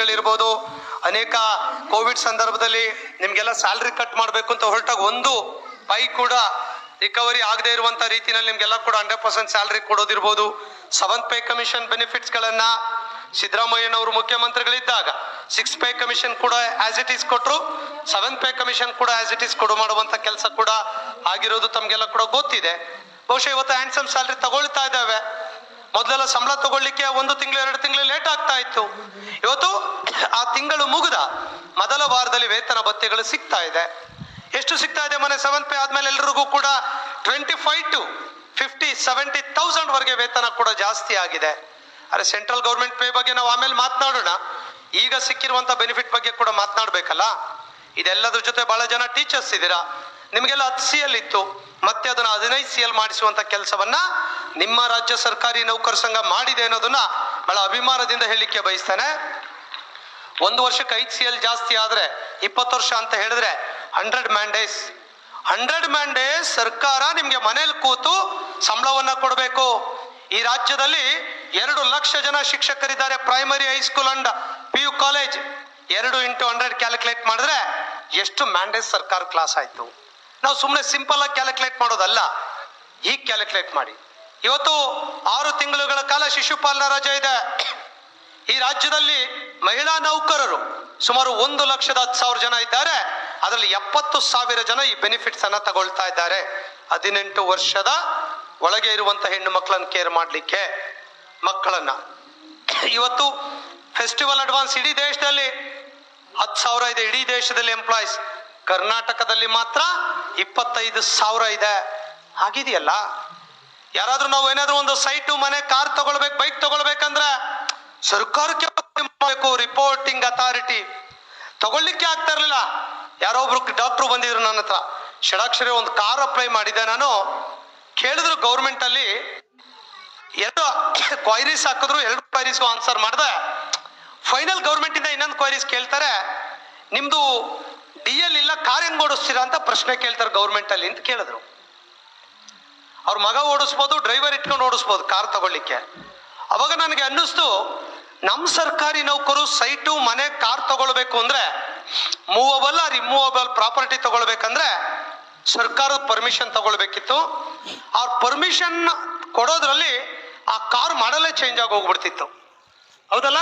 ಗಳಿರ್ಬೋದು ಅನೇಕ ಕೋವಿಡ್ ಸಂದರ್ಭದಲ್ಲಿ ನಿಮ್ಗೆಲ್ಲ ಸ್ಯಾಲ್ರಿ ಕಟ್ ಮಾಡಬೇಕು ಅಂತ ಹೊರಟಾಗ ಒಂದು ಪೈ ಕೂಡ ರಿಕವರಿ ಆಗದೆ ಇರುವಂತ ರೀತಿಯಲ್ಲಿ ನಿಮ್ಗೆಲ್ಲ ಕೂಡ ಹಂಡ್ರೆಡ್ ಪರ್ಸೆಂಟ್ ಸ್ಯಾಲ್ರಿ ಕೊಡೋದಿರ್ಬೋದು. ಸೆವೆಂತ್ ಪೇ ಕಮಿಷನ್ ಬೆನಿಫಿಟ್ಸ್ ಗಳನ್ನ ಸಿದ್ದರಾಮಯ್ಯನವರು ಮುಖ್ಯಮಂತ್ರಿಗಳಿದ್ದಾಗ ಸಿಕ್ಸ್ ಪೇ ಕಮಿಷನ್ ಕೂಡ ಆಸ್ ಇಟ್ ಈಸ್ ಕೊಟ್ಟರು ಸೆವೆಂತ್ ಪೇ ಕಮಿಷನ್ ಕೂಡ ಆಸ್ ಇಟ್ ಈಸ್ ಕೊಡು ಮಾಡುವಂತ ಕೆಲಸ ಕೂಡ ಆಗಿರೋದು ತಮ್ಗೆಲ್ಲ ಕೂಡ ಗೊತ್ತಿದೆ. ಬಹುಶಃ ಇವತ್ತು ಹ್ಯಾಂಡ್ಸಮ್ ಸ್ಯಾಲ್ರಿ ತಗೊಳ್ತಾ ಇದ್ದಾವೆ. ಮೊದಲೆಲ್ಲ ಸಂಬಳ ತಗೊಳ್ಳಿಕ್ಕೆ ಒಂದು ತಿಂಗಳು, ಎರಡು ತಿಂಗಳು ಲೇಟ್ ಆಗ್ತಾ ಇತ್ತು. ಇವತ್ತು ಆ ತಿಂಗಳು ಮುಗಿದ. ಮೊದಲ ವಾರದಲ್ಲಿ ವೇತನ ಭತ್ಯೆಗಳು ಸಿಗ್ತಾ ಇದೆ. ಎಷ್ಟು ಸಿಗ್ತಾ ಇದೆ ಮನೆ ಸೆವೆನ್ ಪೇ ಆದ್ಮೇಲೆ ಎಲ್ರಿಗೂ ಕೂಡ twenty five to fifty seventy thousand ವರೆಗೆ ವೇತನ ಕೂಡ ಜಾಸ್ತಿ ಆಗಿದೆ. ಅರೆ ಸೆಂಟ್ರಲ್ ಗೌರ್ಮೆಂಟ್ ಪೇ ಬಗ್ಗೆ ನಾವು ಆಮೇಲೆ ಮಾತನಾಡೋಣ. ಈಗ ಸಿಕ್ಕಿರುವಂತ ಬೆನಿಫಿಟ್ ಬಗ್ಗೆ ಕೂಡ ಮಾತನಾಡಬೇಕಲ್ಲ? ಇದೆಲ್ಲದ್ರ ಜೊತೆ ಬಹಳ ಜನ ಟೀಚರ್ಸ್ ಇದ್ದೀರಾ? ನಿಮಗೆಲ್ಲ ಹತ್ತು ಸಿ ಮತ್ತೆ ಅದನ್ನು ಹದಿನೈದು ಸಿ ಎಲ್ ಮಾಡಿಸುವಂತ ಕೆಲಸವನ್ನ ನಿಮ್ಮ ರಾಜ್ಯ ಸರ್ಕಾರಿ ನೌಕರ ಸಂಘ ಮಾಡಿದೆ ಅನ್ನೋದನ್ನ ಬಹಳ ಅಭಿಮಾನದಿಂದ ಹೇಳಲಿಕ್ಕೆ ಬಯಸ್ತೇನೆ. ಒಂದು ವರ್ಷಕ್ಕೆ ಐದು ಸಿ ಎಲ್ ಜಾಸ್ತಿ ಆದರೆ ಇಪ್ಪತ್ತು ವರ್ಷ ಅಂತ ಹೇಳಿದ್ರೆ ಹಂಡ್ರೆಡ್ ಮ್ಯಾಂಡೇಸ್ ಹಂಡ್ರೆಡ್ ಮ್ಯಾಂಡೇಸ್ ಸರ್ಕಾರ ನಿಮಗೆ ಮನೇಲಿ ಕೂತು ಸಂಬಳವನ್ನ ಕೊಡಬೇಕು. ಈ ರಾಜ್ಯದಲ್ಲಿ ಎರಡು ಲಕ್ಷ ಜನ ಶಿಕ್ಷಕರಿದ್ದಾರೆ primary high school and P U college ಎರಡು ಇಂಟು ಹಂಡ್ರೆಡ್ ಕ್ಯಾಲ್ಕುಲೇಟ್ ಮಾಡಿದ್ರೆ ಎಷ್ಟು ಮ್ಯಾಂಡೇಸ್ ಸರ್ಕಾರ ಕ್ಲಾಸ್ ಆಯ್ತು. ನಾವು ಸುಮ್ಮನೆ ಸಿಂಪಲ್ ಆಗಿ ಕ್ಯಾಲ್ಕುಲೇಟ್ ಮಾಡೋದಲ್ಲ, ಈಗ ಕ್ಯಾಲ್ಕುಲೇಟ್ ಮಾಡಿ. ಇವತ್ತು ಆರು ತಿಂಗಳುಗಳ ಕಾಲ ಶಿಶುಪಾಲನಾ ರಜೆ ಇದೆ. ಈ ರಾಜ್ಯದಲ್ಲಿ ಮಹಿಳಾ ನೌಕರರು ಸುಮಾರು ಒಂದು ಲಕ್ಷದ ಹತ್ತು ಸಾವಿರ ಜನ ಇದ್ದಾರೆ. ಅದರಲ್ಲಿ ಎಪ್ಪತ್ತು ಸಾವಿರ ಜನ ಈ ಬೆನಿಫಿಟ್ಸ್ ಅನ್ನ ತಗೊಳ್ತಾ ಇದ್ದಾರೆ. ಹದಿನೆಂಟು ವರ್ಷದ ಒಳಗೆ ಇರುವಂತ ಹೆಣ್ಣು ಮಕ್ಕಳನ್ನ ಕೇರ್ ಮಾಡಲಿಕ್ಕೆ ಮಕ್ಕಳನ್ನ. ಇವತ್ತು ಫೆಸ್ಟಿವಲ್ ಅಡ್ವಾನ್ಸ್ ಇಡೀ ದೇಶದಲ್ಲಿ ಹತ್ತು ಸಾವಿರ ಇದೆ. ಇಡೀ ದೇಶದಲ್ಲಿ ಎಂಪ್ಲಾಯೀಸ್ ಕರ್ನಾಟಕದಲ್ಲಿ ಮಾತ್ರ ಇಪ್ಪತ್ತೈದು ಸಾವಿರ ಇದೆ. ಆಗಿದೆಯಲ್ಲ ಯಾರಾದ್ರೂ ನಾವು ಏನಾದ್ರೂ ಒಂದು ಸೈಟು, ಮನೆ, ಕಾರ್ ತಗೊಳ್ಬೇಕು, ಬೈಕ್ ತಗೊಳ್ಬೇಕಂದ್ರೆ ಸರ್ಕಾರಕ್ಕೆ ಮಾಡಬೇಕು ರಿಪೋರ್ಟಿಂಗ್ ಅಥಾರಿಟಿ ತಗೊಳ್ಲಿಕ್ಕೆ ಆಗ್ತಾ ಇರಲಿಲ್ಲ. ಯಾರೋ ಒಬ್ರು ಡಾಕ್ಟ್ರು ಬಂದಿದ್ರು ನನ್ನ ಹತ್ರ. ಷಡಾಕ್ಷರಿ ಒಂದು ಕಾರ್ ಅಪ್ಲೈ ಮಾಡಿದೆ ನಾನು. ಕೇಳಿದ್ರು ಗೌರ್ಮೆಂಟ್ ಅಲ್ಲಿ. ಎರಡು ಕ್ವೈರೀಸ್ ಹಾಕಿದ್ರು, ಎರಡು ಕ್ವೈರೀಸ್ಗೂ ಆನ್ಸರ್ ಮಾಡಿದೆ. ಫೈನಲ್ ಗೌರ್ಮೆಂಟ್ ಇಂದ ಇನ್ನೊಂದು ಕ್ವೈರೀಸ್ ಕೇಳ್ತಾರೆ. ನಿಮ್ದು ಡಿ ಎಲ್ ಇಲ್ಲ ಕಾರ್ ಹೆಂಗ್ ಓಡಿಸ್ತೀರಾ ಅಂತ ಪ್ರಶ್ನೆ ಕೇಳ್ತಾರೆ ಗೌರ್ಮೆಂಟ್ ಅಲ್ಲಿ ಅಂತ ಕೇಳಿದ್ರು. ಅವ್ರ ಮಗ ಓಡಿಸ್ಬೋದು ಡ್ರೈವರ್ ಇಟ್ಕೊಂಡು ಓಡಿಸ್ಬೋದು ಕಾರ್ ತಗೊಳ್ಳಿಕ್ಕೆ. ಅವಾಗ ನನಗೆ ಅನ್ನಿಸ್ತು ನಮ್ಮ ಸರ್ಕಾರಿ ನೌಕರು ಸೈಟು, ಮನೆ ಕಾರ್ ತಗೊಳ್ಬೇಕು ಅಂದ್ರೆ ಮೂವಬಲ್ ಆರ್ ಪ್ರಾಪರ್ಟಿ ತಗೊಳ್ಬೇಕಂದ್ರೆ ಸರ್ಕಾರದ ಪರ್ಮಿಷನ್ ತಗೊಳ್ಬೇಕಿತ್ತು. ಆ ಪರ್ಮಿಷನ್ ಕೊಡೋದ್ರಲ್ಲಿ ಆ ಕಾರ್ ಮಾಡಲೇ ಚೇಂಜ್ ಆಗಿ ಹೋಗ್ಬಿಡ್ತಿತ್ತು ಹೌದಲ್ಲ?